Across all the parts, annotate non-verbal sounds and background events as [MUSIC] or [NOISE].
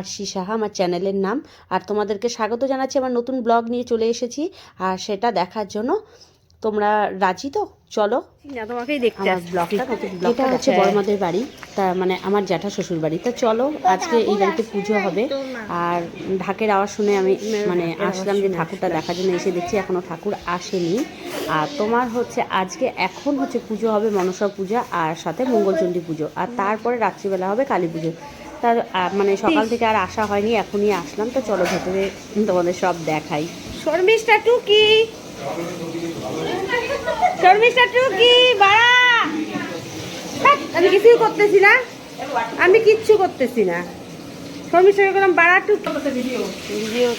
আরশি সাহা আমার চ্যানেলের নাম। আর তোমাদেরকে স্বাগত জানাচ্ছি আমার নতুন ব্লগ নিয়ে চলে এসেছি। আর সেটা দেখার জন্য তোমরা রাজি তো? চলো। না তোমাকেই দেখতে আমার ব্লগটা ব্লগটা হচ্ছে বড়মাদের বাড়ি তা মানে আমার জ্যাঠা শ্বশুর বাড়ি। তা চলো আজকে এই বাড়িতে পুজো হবে। আর ঢাকের আওয়াজ শুনে আমি মানে আসলাম যে ঠাকুরটা দেখার জন্য এসে দেখছি এখনও ঠাকুর আসেনি। আর তোমার হচ্ছে আজকে এখন হচ্ছে পুজো হবে মনসা পূজা আর সাথে মঙ্গলচণ্ডী পুজো। আর তারপরে রাত্রিবেলা হবে কালী পুজো। তার মানে সকাল থেকে আর আসা হয়নি এখনই আসলাম। তো চলো ভেতরে তোমাদের সব দেখাই। শর্মিষ্ঠা টুকি। শর্মিষ্ঠা টুকি বাড়া। আমি কিছুই করতেছি না। আমি কিচ্ছু করতেছি না। শর্মিষ্ঠাকে বললাম বাড়া টুকি। ভিডিও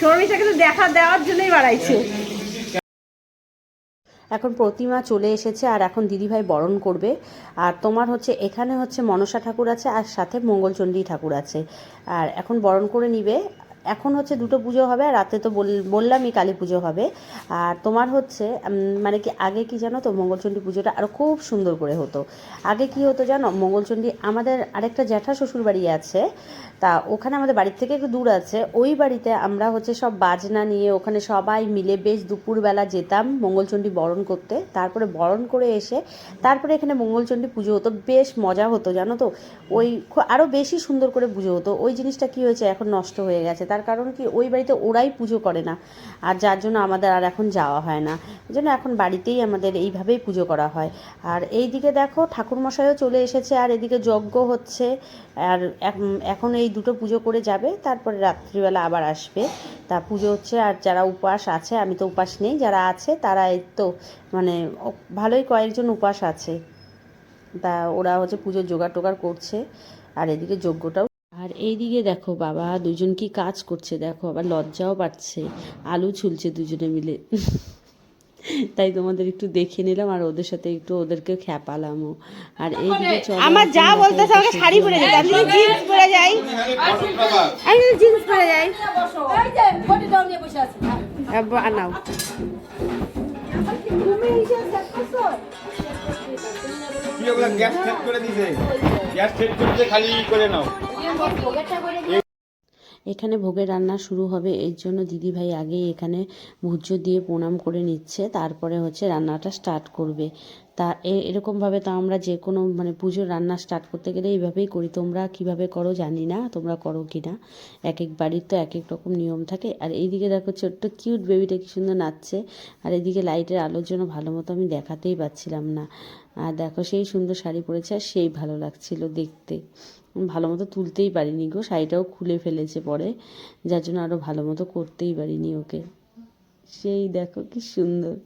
শর্মিষ্ঠাকে তো দেখা দেওয়ার জন্যই বাড়াইছো। এখন প্রতিমা চলে এসেছে আর এখন দিদিভাই বরণ করবে। আর তোমার হচ্ছে, এখানে হচ্ছে মনসা ঠাকুর আছে আর সাথে মঙ্গলচণ্ডী ঠাকুর আছে। আর এখন বরণ করে নিবে। এখন হচ্ছে দুটো পুজো হবে আর রাতে তো বল- বললামই কালী পুজো হবে। আর তোমার হচ্ছে মানে কি আগে কি জানো তো মঙ্গলচণ্ডী পুজোটা আরও খুব সুন্দর করে হতো। আগে কি হতো জানো, মঙ্গলচণ্ডী আমাদের আরেকটা জ্যাঠা শ্বশুর বাড়ি আছে, তা ওখানে আমাদের বাড়ির থেকে একটু দূর আছে। ওই বাড়িতে আমরা হচ্ছে সব বাজনা নিয়ে ওখানে সবাই মিলে বেশ দুপুরবেলা যেতাম মঙ্গলচণ্ডী বরণ করতে। তারপরে বরণ করে এসে তারপরে এখানে মঙ্গলচণ্ডী পুজো হতো। বেশ মজা হতো জানো তো। ওই আরও বেশি সুন্দর করে পুজো হতো। ওই জিনিসটা কি হয়েছে, এখন নষ্ট হয়ে গেছে। তার কারণ কি, ওই বাড়িতে ওরাই পুজো করে না। আর যার জন্য আমাদের আর এখন যাওয়া হয় না। এই জন্য এখন বাড়িতেই আমাদের এইভাবেই পুজো করা হয়। আর এই দিকে দেখো ঠাকুরমশাইও চলে এসেছে, আর এদিকে যজ্ঞ হচ্ছে। আর এখন এই দুটো পুজো করে যাবে, তারপরে রাত্রিবেলা আবার আসবে। তা পুজো হচ্ছে, আর যারা উপাস আছে, আমি তো উপাস নেই, যারা আছে তারা এই তো মানে ভালোই কয়েকজন উপাস আছে। তা ওরা হচ্ছে পুজোর জোগাড় টোগাড় করছে, আর এদিকে যজ্ঞটাও আর এইদিকে দেখো বাবা দুজন কি কাজ করছে দেখো আবার লজ্জাও পাচ্ছে। আলু ছুলছে দুজনে মিলে। তাই তোমাদের একটু দেখে নিলাম আর ওদের সাথে একটু ওদেরকে খ্যাপালামও আর এইদিকে চলো আমার যা বলতেছে আমাকে শাড়ি পরে যেতে। আমি জিন্স পরে যাই। আমি জিন্স পরে যাই। এই যে ফটো দাও নিয়ে বসে আছি। আহ, বানাও তুমি হিসেব দেখছ কি ওগুলা গ্যাস সেট করে দিছে? গ্যাস সেট করে খালি করে নাও। এখানে ভোগের রান্না শুরু হবে, এর জন্য দিদিভাই আগেই এখানে ভুজ্য দিয়ে প্রণাম করে নিচ্ছে, তারপরে হচ্ছে রান্নাটা স্টার্ট করবে। তা এরকমভাবে তো আমরা যে কোনো মানে পুজোর রান্না স্টার্ট করতে গেলে এইভাবেই করি। তোমরা কীভাবে করো জানি না, তোমরা করো কি না। এক এক বাড়ির তো এক এক রকম নিয়ম থাকে। আর এইদিকে দেখো ছোট্ট কিউট বেবিটা কি সুন্দর নাচছে। আর এদিকে লাইটের আলোর জন্য ভালো মতো আমি দেখাতেই পাচ্ছিলাম না। আর দেখো সেই সুন্দর শাড়ি পরেছে, আর সেই ভালো লাগছিল দেখতে। ভালো মতো তুলতেই পারিনি গো, শাড়িটাও খুলে ফেলেছে পরে, যার জন্য আরও ভালো মতো করতেই পারিনি ওকে। সেই দেখো কি সুন্দর।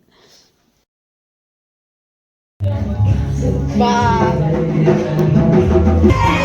নিজে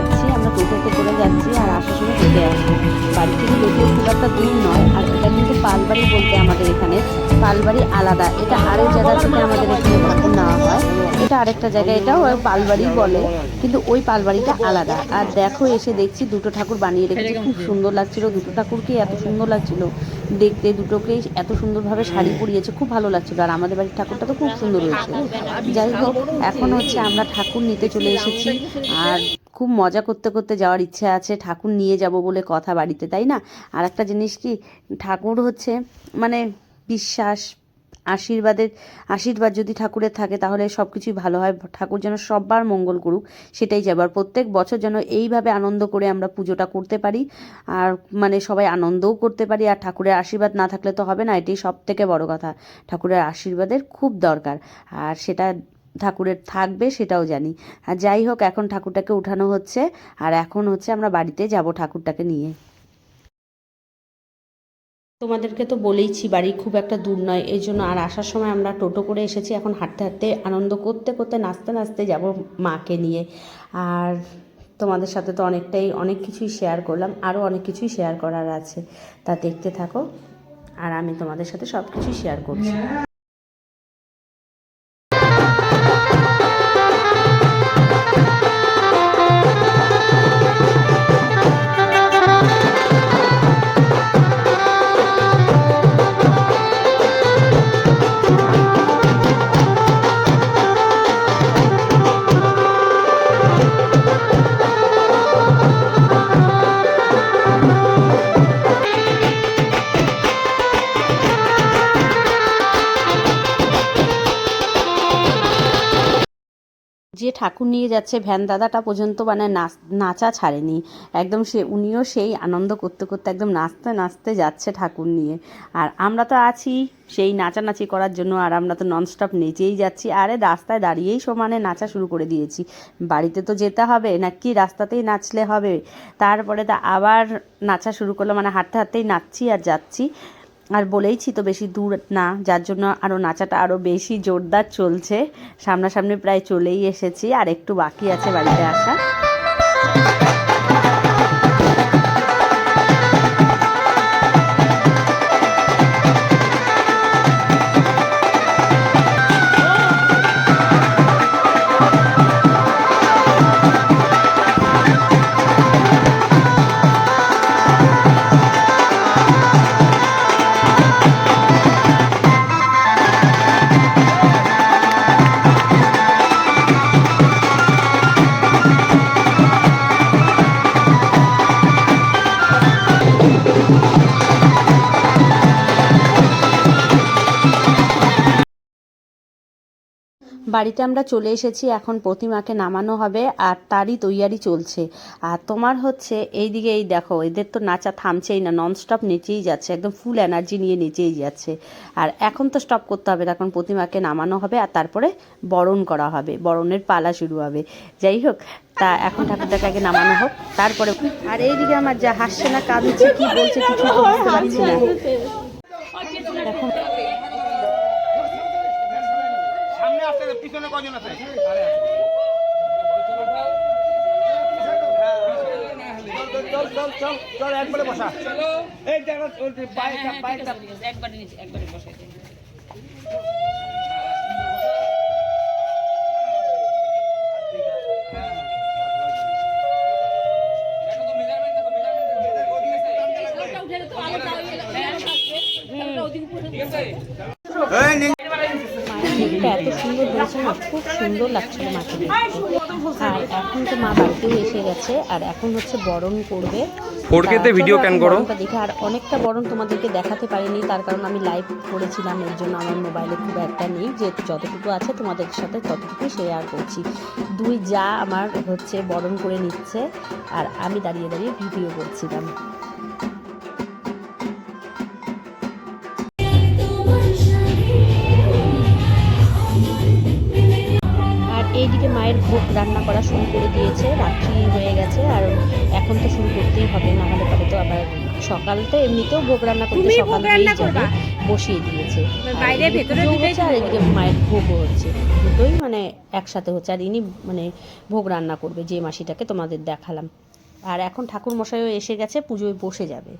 যাচ্ছি, আমরা টোটোতে করে যাচ্ছি আর আসার সময় হেঁটে আসব। বাড়ি থেকে যদিও খুব একটা দূর নয়, আর এটা কিন্তু পালবাড়ি বলতে আমাদের এখানে পালবাড়ি আলাদা। এটা আরেক জায়গা থেকে আমাদের এখানে ঠাকুর নেওয়া হয়, এটা আরেকটা জায়গায় এটাও পালবাড়ি বলে, কিন্তু ওই পালবাড়িটা আলাদা। আর দেখো, এসে দেখছি দুটো ঠাকুর বানিয়ে রেখেছে, খুব সুন্দর লাগছিল। দুটো ঠাকুরকে এত সুন্দর লাগছিল। দেখতে দুটোকেই এত সুন্দরভাবে শাড়ি পরিয়েছে, খুব ভালো লাগছিল। আর আমাদের বাড়ির ঠাকুরটা তো খুব সুন্দর হয়েছে। যাই হোক, এখন হচ্ছে আমরা ঠাকুর নিতে চলে এসেছি। আর খুব মজা করতে করতে যাওয়ার ইচ্ছে আছে, ঠাকুর নিয়ে যাব বলে কথা বাড়িতে, তাই না? আর একটা জিনিস কি, ঠাকুর হচ্ছে মানে বিশ্বাস আশীর্বাদের আশীর্বাদ যদি ঠাকুরের থাকে, তাহলে সব কিছুই ভালো হয়। ঠাকুর যেন সববার মঙ্গল করুক, সেটাই যাব আর প্রত্যেক বছর যেন এইভাবে আনন্দ করে আমরা পুজোটা করতে পারি, আর মানে সবাই আনন্দও করতে পারি। আর ঠাকুরের আশীর্বাদ না থাকলে তো হবে না, এটাই সব থেকে বড় কথা। ঠাকুরের আশীর্বাদের খুব দরকার, আর সেটা ঠাকুরের থাকবে সেটাও জানি। আর যাই হোক, এখন ঠাকুরটাকে উঠানো হচ্ছে, আর এখন হচ্ছে আমরা বাড়িতে যাব ঠাকুরটাকে নিয়ে। তোমাদেরকে তো বলেইছি, বাড়ি খুব একটা দূর নয়। এই জন্য আর আসার সময় আমরা টোটো করে এসেছি, এখন হাঁটতে হাঁটতে আনন্দ করতে করতে, নাচতে নাচতে যাব মাকে নিয়ে। আর তোমাদের সাথে তো অনেকটাই, অনেক কিছুই শেয়ার করলাম, আরও অনেক কিছুই শেয়ার করার আছে। তা দেখতে থাকো, আর আমি তোমাদের সাথে সব কিছুই শেয়ার করছি। যে ঠাকুর নিয়ে যাচ্ছে, ভ্যান দাদাটা পর্যন্ত মানে নাচ ছাড়েনি। একদম সে, উনিও সেই আনন্দ করতে করতে একদম নাচতে নাচতে যাচ্ছে ঠাকুর নিয়ে। আর আমরা তো আছি সেই নাচানাচি করার জন্য, আর আমরা তো ননস্টপ নেচেই যাচ্ছি। আরে রাস্তায় দাঁড়িয়েই সমানে নাচা শুরু করে দিয়েছি। বাড়িতে তো যেতে হবে, নাকি রাস্তাতেই নাচলে হবে? তারপরে তা আবার নাচা শুরু করল মানে হাঁটতে হাঁটতেই নাচছি আর যাচ্ছি। আর বলেইছি তো বেশি দূর না, যার জন্য আরও নাচাটা আরও বেশি জোরদার চলছে। সামনাসামনি প্রায় চলেই এসেছি, আর একটু বাকি আছে বাড়িতে আসা। বাড়িতে আমরা চলে এসেছি এখন প্রতিমাকে নামানো হবে আর তারই তৈয়ারি চলছে। আর তোমার হচ্ছে এই দিকে এই দেখো এদের তো নাচা থামছেই না ননস্টপ নেচেই যাচ্ছে একদম ফুল এনার্জি নিয়ে নেচেই যাচ্ছে। আর এখন তো স্টপ করতে হবে এখন প্রতিমাকে নামানো হবে আর তারপরে বরণ করা হবে বরণের পালা শুরু হবে। যাই হোক তা এখন ঠাকুরটাকে আগে নামানো হোক তারপরে আর এইদিকে আমার যা হাসছে না কাঁদছে কি বলছে কিছু বুঝতে পারছি না। এখন আসতে পিছনে কজন আছে? চল চল চল একবারে বসা এই সুন্দর হয়েছে না খুব সুন্দর লাগছিল মাকে দেখতে আর এখন তো মা বাড়িতেও এসে গেছে আর এখন হচ্ছে বরণ করবে। ফোরকেতে ভিডিও ক্যান করো। দেখে আর অনেকটা বরণ তোমাদেরকে দেখাতে পারিনি তার কারণ আমি লাইভ করেছিলাম এর জন্য আমার মোবাইলে খুব একটা নেই যেহেতু যতটুকু আছে তোমাদের সাথে ততটুকু শেয়ার করছি। দুই যা আমার হচ্ছে বরণ করে নিচ্ছে আর আমি দাঁড়িয়ে দাঁড়িয়ে ভিডিও করছিলাম। রান্না করা শুরু করে দিয়েছে রাত্রি হয়ে গেছে আর এখন তো শুরু করতেই হবে না হলে পরে তো আবার সকাল তো এমনিতেও ভোগ রান্না করতে সকাল ভোগ বসিয়ে দিয়েছে। বাইরে ভেতরে হচ্ছে আর এদিকে মায়ের ভোগও হচ্ছে দুটোই মানে একসাথে হচ্ছে আর ইনি মানে ভোগ রান্না করবে যে মাসিটাকে তোমাদের দেখালাম। আর এখন ঠাকুর মশাইও এসে গেছে পুজোয় বসে যাবে।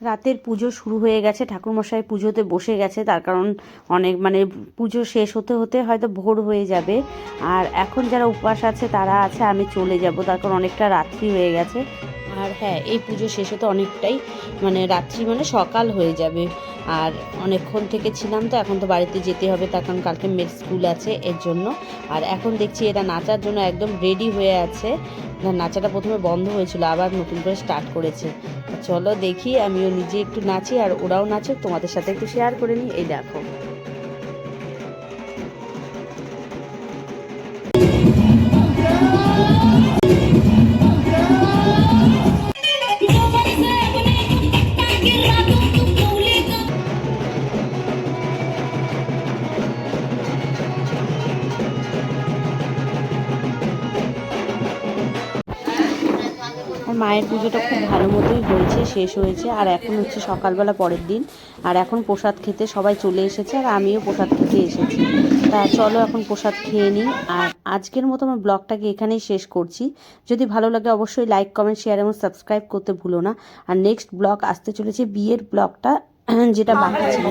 রাতের পুজো শুরু হয়ে গেছে, ঠাকুরমশাই পুজোতে বসে গেছে, তার কারণ অনেক মানে পুজো শেষ হতে হতে হয়তো ভোর হয়ে যাবে। আর এখন যারা উপবাস আছে, তারা আছে, আমি চলে যাব, তার কারণ অনেকটা রাত্রি হয়ে গেছে। আর হ্যাঁ এই পুজো শেষ হতে অনেকটাই মানে রাত্রি মানে সকাল হয়ে যাবে। আর অনেকক্ষণ থেকে ছিলাম তো, এখন তো বাড়িতে যেতে হবে, তার কারণ কালকে মেয়ের স্কুল আছে এর জন্য। আর এখন দেখছি এরা নাচার জন্য একদম রেডি হয়ে আছে। নাচাটা প্রথমে বন্ধ হয়েছিল, আবার নতুন করে স্টার্ট করেছে। চলো দেখি, আমিও নিজে একটু নাচি আর ওরাও নাচে তোমাদের সাথে একটু শেয়ার করে নিই, এই দেখো। শেষ হয়েছে, আর এখন হচ্ছে সকালবেলা পরের দিন। আর এখন প্রসাদ খেতে সবাই চলে এসেছে, আর আমিও প্রসাদ খেতে এসেছি। তা চলো এখন প্রসাদ খেয়ে নিই। আর আজকের মতো আমার ব্লগটাকে এখানেই শেষ করছি। যদি ভালো লাগে অবশ্যই লাইক কমেন্ট শেয়ার এবং সাবস্ক্রাইব করতে ভুলো না। আর নেক্সট ব্লগ আসতে চলেছে বিয়ের ব্লগটা, [CLEARS THROAT] যেটা বাকি ছিল।